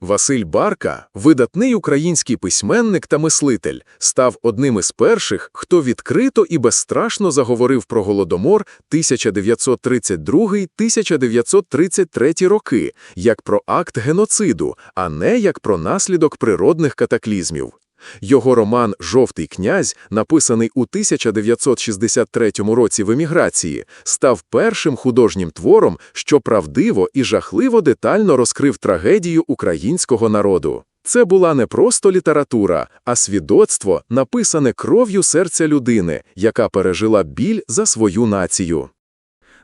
Василь Барка, видатний український письменник та мислитель, став одним із перших, хто відкрито і безстрашно заговорив про Голодомор 1932-1933 роки, як про акт геноциду, а не як про наслідок природних катаклізмів. Його роман «Жовтий князь», написаний у 1963 році в еміграції, став першим художнім твором, що правдиво і жахливо детально розкрив трагедію українського народу. Це була не просто література, а свідоцтво, написане кров'ю серця людини, яка пережила біль за свою націю.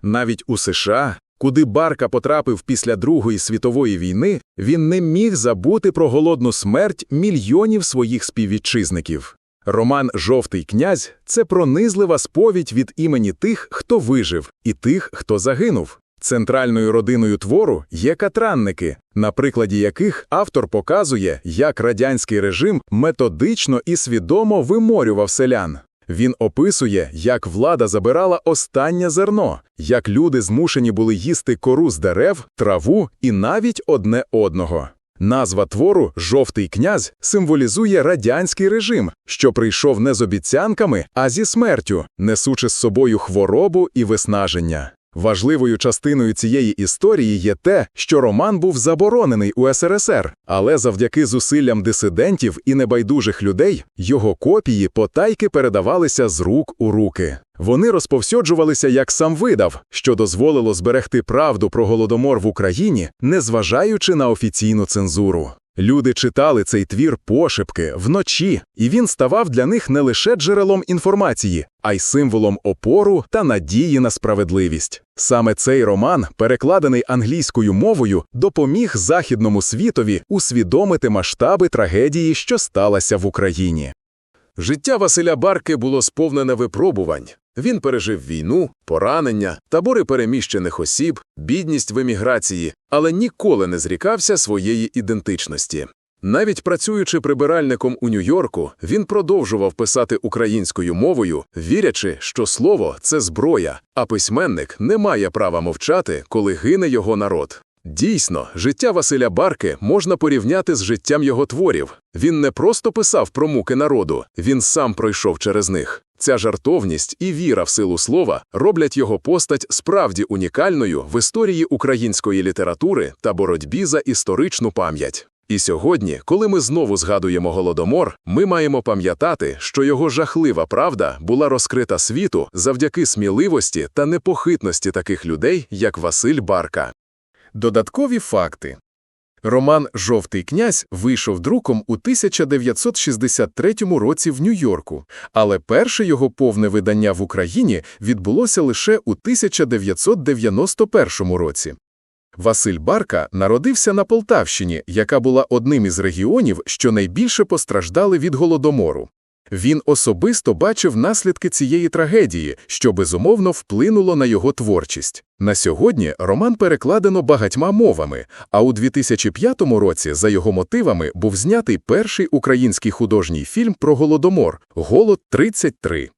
Навіть у США, куди Барка потрапив після Другої світової війни, він не міг забути про голодну смерть мільйонів своїх співвітчизників. Роман Жовтий князь це пронизлива сповідь від імені тих, хто вижив, і тих, хто загинув. Центральною родиною твору є катранники, на прикладі яких автор показує, як радянський режим методично і свідомо виморював селян. Він описує, як влада забирала останнє зерно, як люди змушені були їсти кору з дерев, траву і навіть одне одного. Назва твору Жовтий князь символізує радянський режим, що прийшов не з обіцянками, а зі смертю, несучи з собою хворобу і виснаження. Важливою частиною цієї історії є те, що роман був заборонений у СРСР, але завдяки зусиллям дисидентів і небайдужих людей його копії потайки передавалися з рук у руки. Вони розповсюджувалися як сам видав, що дозволило зберегти правду про голодомор в Україні, незважаючи на офіційну цензуру. Люди читали цей твір пошепки вночі, і він ставав для них не лише джерелом інформації, а й символом опору та надії на справедливість. Саме цей роман, перекладений англійською мовою, допоміг західному світові усвідомити масштаби трагедії, що сталася в Україні. Життя Василя Барки було сповнене випробувань. Він пережив війну, поранення, табори переміщених осіб, бідність в еміграції, але ніколи не зрікався своєї ідентичності. Навіть працюючи прибиральником у Нью-Йорку, він продовжував писати українською мовою, вірячи, що слово це зброя, а письменник не має права мовчати, коли гине його народ. Дійсно, життя Василя Барки можна порівняти з життям його творів. Він не просто писав про муки народу, він сам пройшов через них. Ця жартовність і віра в силу слова роблять його постать справді унікальною в історії української літератури та боротьбі за історичну пам'ять. І сьогодні, коли ми знову згадуємо Голодомор, ми маємо пам'ятати, що його жахлива правда була розкрита світу завдяки сміливості та непохитності таких людей, як Василь Барка. Додаткові факти. Роман Жовтий князь вийшов друком у 1963 році в Нью-Йорку, але перше його повне видання в Україні відбулося лише у 1991 році. Василь Барка народився на Полтавщині, яка була одним із регіонів, що найбільше постраждали від голодомору. Він особисто бачив наслідки цієї трагедії, що безумовно вплинуло на його творчість. На сьогодні роман перекладено багатьма мовами, а у 2005 році за його мотивами був знятий перший український художній фільм про голодомор Голод 33.